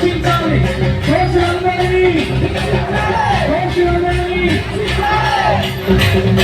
keep you.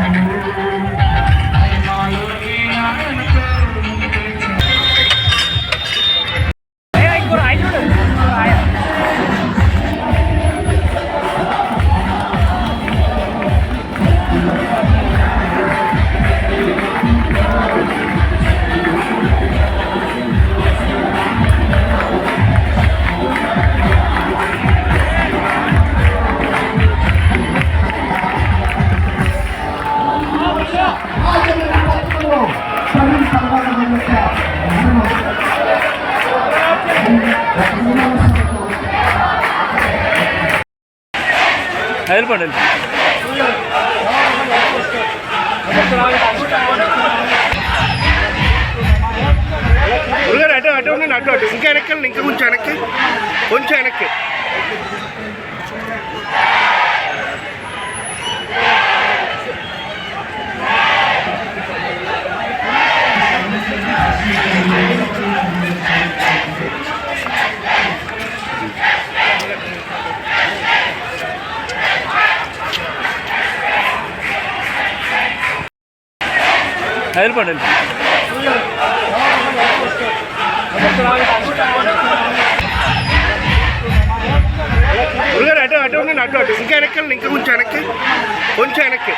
వెళ్ళిపోండి గురుగారు అటు అటు ఉండండి అటు అటు ఇంకా వెనక్కి వెళ్ళండి, ఇంకా కొంచెం వెనక్కి కొంచెం వెనక్కి వెళ్ళిపోండి గురుగారు అటు అటు ఉండండి అటు అటు ఇంకా వెనక్కి వెళ్ళండి, ఇంకా కొంచెం వెనక్కి కొంచెం వెనక్కి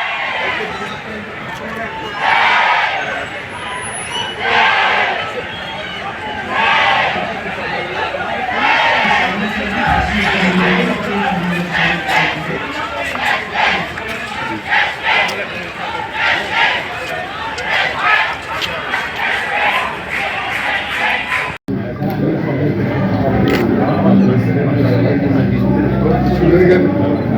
দেখেন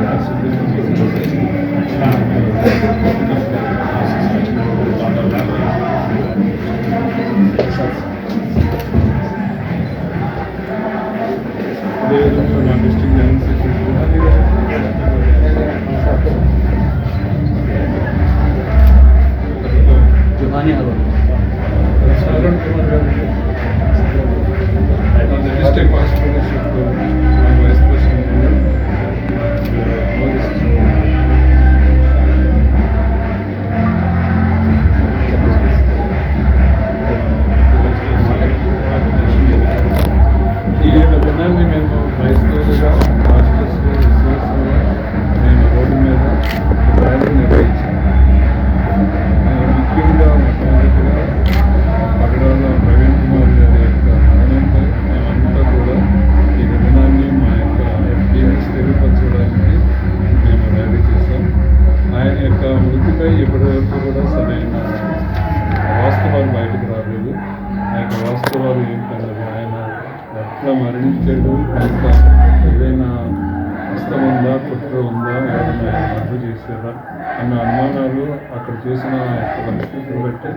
చెడు ఎంత ఏదైనా హస్తం ఉందా కుట్ర ఉందా ఎవరైనా అర్థం చేసేదా అన్న అనుమానాలు అక్కడ చూసిన పరిస్థితులు బట్టి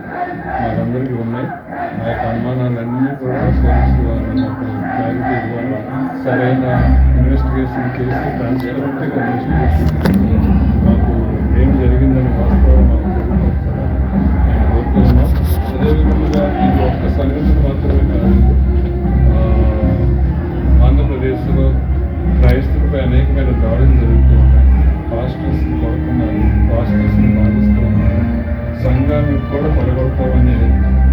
మాకందరికీ ఉన్నాయి. ఆ యొక్క అనుమానాలన్నీ కూడా పోలీసు వారు మాకు క్లారిటీ ఇవ్వాలి. సరైన ఇన్వెస్టిగేషన్ చేసి ట్రాన్స్పరెంట్గా ఇన్వెస్టిగేషన్ మాకు ఏం జరిగిందని వాస్తవం మాకు కోరుతున్నాం అదేవిధంగా ఇది ఒక్క సంఘటన మాత్రమే క్రైస్తవులపై అనేకమైన దాడులు జరుగుతూ ఉన్నాయి పాస్టర్స్ని కొడుతున్నారు. పాస్టర్స్ని బాధిస్తూ ఉన్నారు సంఘాన్ని కూడా పడగొడతామని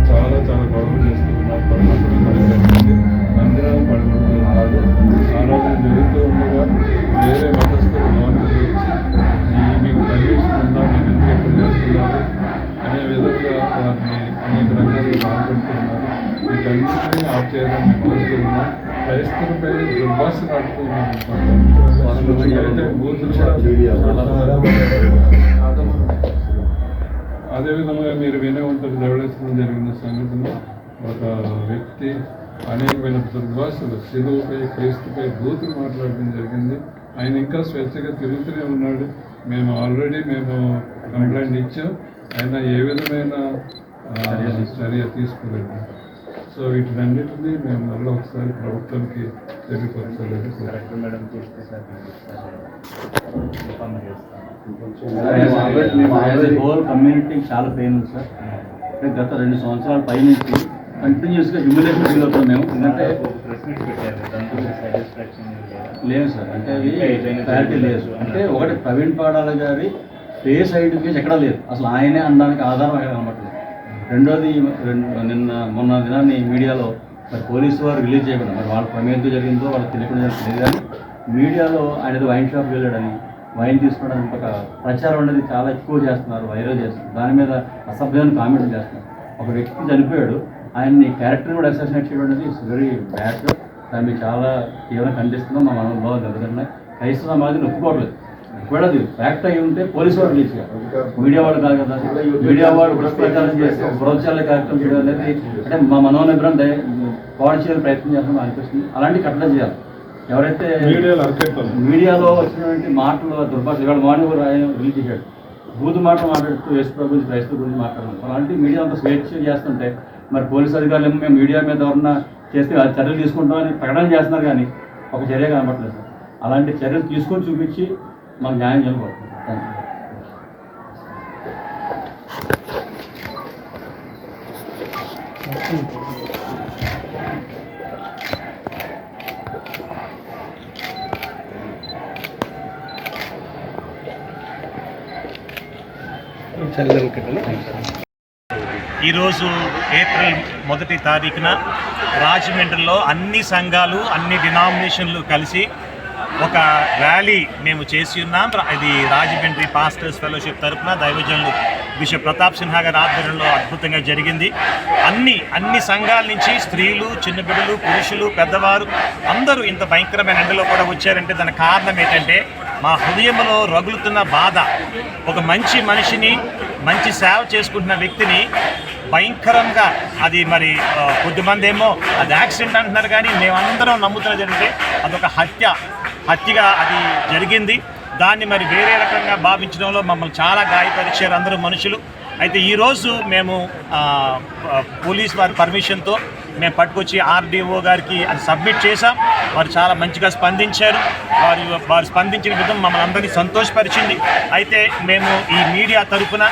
చాలా చాలా గొడవలు చేస్తూ ఉన్నారు పడగొట్టడం కూడా మందిరాలు పడగొట్టడం కాదు ఆరాధన జరుగుతూ ఉండగా వేరే మతస్థులు లోనికి వచ్చి ఈ మీకు పర్మిషన్ మీరు ఎందుకు ఎక్కడ చేస్తున్నారు? అనే విధంగా వారిని అనేక రకాలుగా బాధపెడుతున్నారు. వీటన్నిటినీ ఆఫ్ చేయాలని మేము కోరుతున్నాం క్రైస్తవులపై దుర్భాషలు ఆడుతూ ఉన్నారు అదేవిధంగా మీరు వినే ఉంటారు ధవళేశ్వరం జరిగిన సంఘటన. ఒక వ్యక్తి అనేకమైన దుర్భాషలు శిలువుపై క్రీస్తుపై బూతులు మాట్లాడడం జరిగింది. ఆయన ఇంకా స్వేచ్ఛగా తిరుగుతూనే ఉన్నాడు. మేము ఆల్రెడీ మేము కంప్లైంట్ ఇచ్చాం. ఆయన ఏ విధమైన చర్య తీసుకోలేదు. సో వీటినన్నిటినీ మేము మళ్ళీ ఒకసారి ప్రభుత్వానికి మేడం చేస్తే సార్ చేస్తాను హోల్ కమ్యూనిటీకి చాలా పెయిన్ ఉంది సార్ అంటే గత రెండు సంవత్సరాల పై నుంచి కంటిన్యూస్గా హ్యూమిలేషన్ ఫీల్ అవుతాం మేము ఎందుకంటే లేదు సార్ అంటే అది క్లారిటీ లేదు అంటే ఒకటి ప్రవీణ్ పాడాల గారి ఫేస్ ఐడెంటిఫికేషన్ ఎక్కడా లేదు. అసలు ఆయనే అనడానికి ఆధారం ఎక్కడ కనబట్టలేదు రెండోది రెండు నిన్న మొన్న దినాన్ని మీడియాలో మరి పోలీసు వారు రిలీజ్ చేయకుండా మరి వాళ్ళ ప్రమేయంతో జరిగిందో వాళ్ళకి తెలియకుండా తెలియదు కానీ మీడియాలో ఆయన ఏదో వైన్ షాప్కి వెళ్ళాడని వైన్ తీసుకోవడానికి ఒక ప్రచారం అనేది చాలా ఎక్కువ చేస్తున్నారు వైరల్ చేస్తున్నారు. దాని మీద అసభ్యాన్ని కామెంట్ చేస్తున్నారు. ఒక వ్యక్తి చనిపోయాడు ఆయన్ని క్యారెక్టర్ కూడా అసాసినేట్ చేయడం అనేది ఇట్స్ వెరీ బ్యాడ్ దాన్ని చాలా తీవ్రంగా ఖండిస్తున్నాం మా మనోభావాలు దెబ్బతిన్నాయి. క్రైస్తవ సమాజం ఒప్పుకోవట్లేదు. ఒకవేళ అది ఫ్యాక్ట్ అయి ఉంటే పోలీసు వాళ్ళు రిలీజ్ చేయాలి. మీడియా వాడు కాదు కదా మీడియా వాడు ప్రచారం చేస్తే ప్రోత్సాహాల కార్యక్రమం చేయడం అనేది అంటే మా మనోనిబ్రం పాడు చేయాలని ప్రయత్నం చేస్తున్నాం అనిపిస్తుంది. అలాంటి కట్టడం చేయాలి. ఎవరైతే మీడియాలో వచ్చినటువంటి మాటలు దుర్భాష ఇవాళ మార్నింగ్ కూడా ఆయన రిలీజ్ చేశాడు. బూతు మాటలు మాట్లాడుతూ యేసు ప్రభు గురించి క్రైస్తవ గురించి మాట్లాడుతున్నాం అలాంటి మీడియా అంత స్వేచ్ఛ చేస్తుంటే మరి పోలీసు అధికారులు ఏమో మేము మీడియా మీద ఎవరన్నా చేస్తే ఆ చర్యలు తీసుకుంటామని ప్రకటన చేస్తున్నారు కానీ ఒక చర్య కనబడలేదు సార్. అలాంటి చర్యలు తీసుకొని చూపించి మాకు న్యాయం చేయబడుతుంది. థ్యాంక్ యూ ఈరోజు ఏప్రిల్ మొదటి తారీఖున రాజమండ్రిలో అన్ని సంఘాలు అన్ని డినామినేషన్లు కలిసి ఒక ర్యాలీ మేము చేసి ఉన్నాం. అది రాజమండ్రి పాస్టర్స్ ఫెలోషిప్ తరఫున దైవజనులు బిషప్ ప్రతాప్ సిన్హా గారి ఆధ్వర్యంలో అద్భుతంగా జరిగింది. అన్ని అన్ని సంఘాల నుంచి స్త్రీలు చిన్న బిడ్డలు పురుషులు పెద్దవారు అందరూ ఇంత భయంకరమైన ఎండలో కూడా వచ్చారంటే దానికి కారణం ఏంటంటే మా హృదయంలో రగులుతున్న బాధ. ఒక మంచి మనిషిని మంచి సేవ చేసుకుంటున్న వ్యక్తిని భయంకరంగా అది మరి కొద్దిమంది ఏమో అది యాక్సిడెంట్ అంటున్నారు కానీ మేమందరం నమ్ముతున్నది ఏంటంటే అదొక హత్య. హత్యగా అది జరిగింది. దాన్ని మరి వేరే రకంగా భావించడంలో మమ్మల్ని చాలా గాయపరిచారు అందరూ మనుషులు. అయితే ఈరోజు మేము పోలీస్ వారి పర్మిషన్తో మేము పట్టుకొచ్చి ఆర్డీఓ గారికి అది సబ్మిట్ చేశాం. వారు చాలా మంచిగా స్పందించారు. వారు వారు స్పందించిన విధం మమ్మల్ని అందరినీ సంతోషపరిచింది. అయితే మేము ఈ మీడియా తరఫున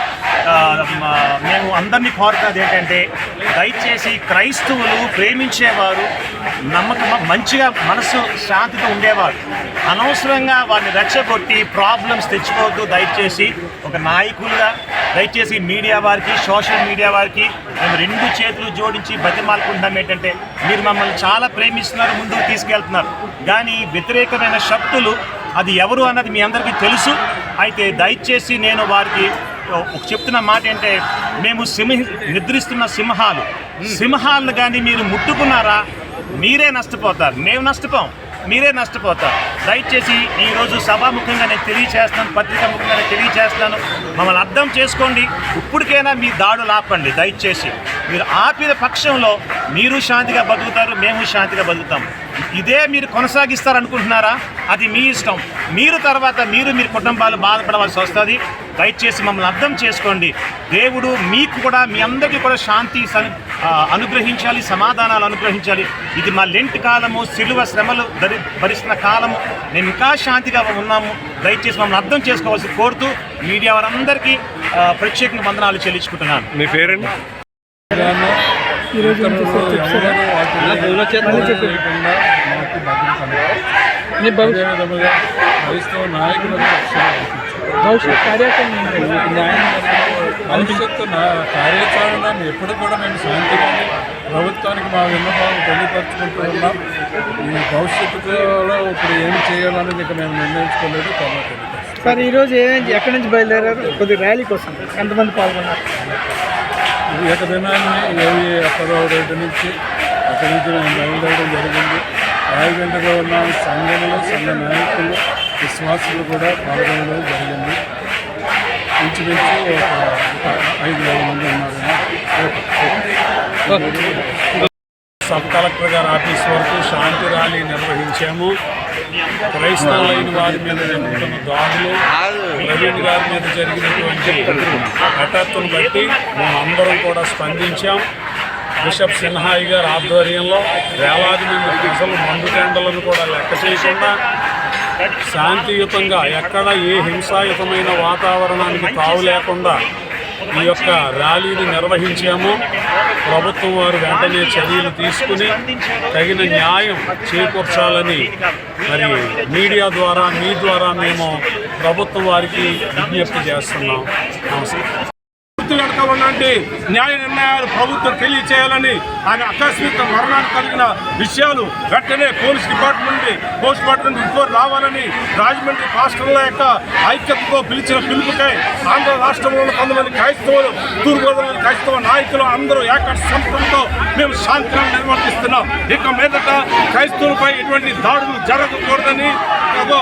మేము అందరినీ కోరుతున్నది ఏంటంటే దయచేసి క్రైస్తవులు ప్రేమించేవారు నమ్మకం మంచిగా మనసు శాంతితో ఉండేవారు. అనవసరంగా వారిని రెచ్చగొట్టి ప్రాబ్లమ్స్ తెచ్చుకోవద్దు. దయచేసి ఒక నాయకులుగా దయచేసి మీడియా వారికి సోషల్ మీడియా వారికి మేము రెండు చేతులు జోడించి విషయం ఏంటంటే మీరు మమ్మల్ని చాలా ప్రేమిస్తున్నారు ముందుకు తీసుకెళ్తున్నారు. కానీ వ్యతిరేకమైన శక్తులు అది ఎవరు అన్నది మీ అందరికీ తెలుసు. అయితే దయచేసి నేను వారికి చెప్తున్న మాట ఏంటంటే మేము సింహ నిద్రిస్తున్న సింహాలు. సింహాలను కానీ మీరు ముట్టుకున్నారా? మీరే నష్టపోతారు. మేము నష్టపోం. మీరే నష్టపోతారు. దయచేసి ఈరోజు సభాముఖంగా నేను తెలియచేస్తాను పత్రికా ముఖంగా నేను మమ్మల్ని అర్థం చేసుకోండి. ఇప్పటికైనా మీ దాడులు ఆపండి. దయచేసి. మీరు ఆపిన పక్షంలో మీరు శాంతిగా బతుకుతారు మేము శాంతిగా బతుకుతాం. ఇదే మీరు కొనసాగిస్తారనుకుంటున్నారా? అది మీ ఇష్టం. మీరు తర్వాత మీరు మీ కుటుంబాలు బాధపడవలసి వస్తుంది. దయచేసి మమ్మల్ని అర్థం చేసుకోండి. దేవుడు మీకు కూడా మీ అందరికీ కూడా శాంతి అనుగ్రహించాలి సమాధానాలు అనుగ్రహించాలి. ఇది మా లెంట్ కాలము సిలువ శ్రమలు ధరి భరిస్తున్న కాలము. మేము ఇంకా శాంతిగా ఉన్నాము. దయచేసి మమ్మల్ని అర్థం చేసుకోవాల్సి కోరుతూ మీడియా వారందరికీ ప్రత్యేక ప్రత్యేకంగా వందనాలు చెల్లించుకుంటున్నాను. మీ పేరండి? ఈరోజు క్రైస్తవ. భవిష్యత్ కార్యాచరణ. భవిష్యత్తు ఎప్పుడు కూడా మేము శాంతిగానే ప్రభుత్వానికి మా విన్నపాలు తెలియపరచుకుంటూ ఉన్నాం. ఈ భవిష్యత్తులో ఇప్పుడు ఏం చేయాలనేది ఇక మేము నిర్ణయించుకోలేదు. తెలియపరుస్తాం సార్ ఈరోజు ఏ ఎక్కడి నుంచి బయలుదేరారు? కొద్ది ర్యాలీ కోసం. ఎంతమంది పాల్గొన్నారు? ఏక దినాన్ని ఏవి ఎక్కడో రోడ్డు నుంచి అక్కడి నుంచి మేము బయలుదేరడం జరిగింది. రాయగంటలో ఉన్న. సంఘములు సంఘ నాయకులు విశ్వాసులు కూడా పాల్గొనడం జరిగింది. ఇంచుమించు ఒక ఒక ఐదు వేల మంది ఉన్నారు సబ్ కలెక్టర్ గారి ఆఫీస్ వరకు శాంతి ర్యాలీ నిర్వహించాము. క్రైస్తవులైన వారి మీద జరుగుతున్న దాడులు ప్రవీణ్ గారి మీద జరిగినటువంటి హఠాత్తును బట్టి మేమందరం కూడా స్పందించాం. బిషప్ సిన్హాయి గారి ఆధ్వర్యంలో వేలాది మంది ప్రజలు మండుటెండలను కూడా లెక్క చేయకుండా శాంతియుతంగా ఎక్కడ ఏ హింసాయుతమైన వాతావరణానికి తావు లేకుండా ఈ యొక్క ర్యాలీని నిర్వహించాము. ప్రభుత్వం వారు వెంటనే చర్యలు తీసుకుని తగిన న్యాయం చేకూర్చాలని మరి మీడియా ద్వారా మీ ద్వారా మేము ప్రభుత్వం వారికి విజ్ఞప్తి చేస్తున్నాం. నమస్కారం వెనుక ఉన్నటువంటి న్యాయ నిర్ణయాలు ప్రభుత్వం తెలియచేయాలని ఆయన ఆకస్మిక మరణానికి కలిగిన విషయాలు వెంటనే police department post mortem report రావాలని రాజమండ్రి రాష్ట్రంలో యొక్క ఐక్యతతో పిలిచిన పిలుపుకై ఆంధ్ర రాష్ట్రంలో కొంతమంది క్రైస్తవులు తూర్పుగోదావరి క్రైస్తవ నాయకులు అందరూ ఏకట సంస్థలతో మేము శాంతిని నిర్వర్తిస్తున్నాం. ఇక మీదట క్రైస్తవులపై ఎటువంటి దాడులు జరగకూడదని అదో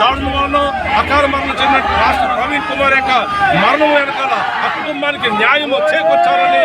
దాడుల వలన అకాల మరణం చెందిన రాష్ట్ర ప్రవీణ్ కుమార్ యొక్క మరణం వెనకాల ఆ కుటుంబానికి న్యాయం చేకూర్చాలని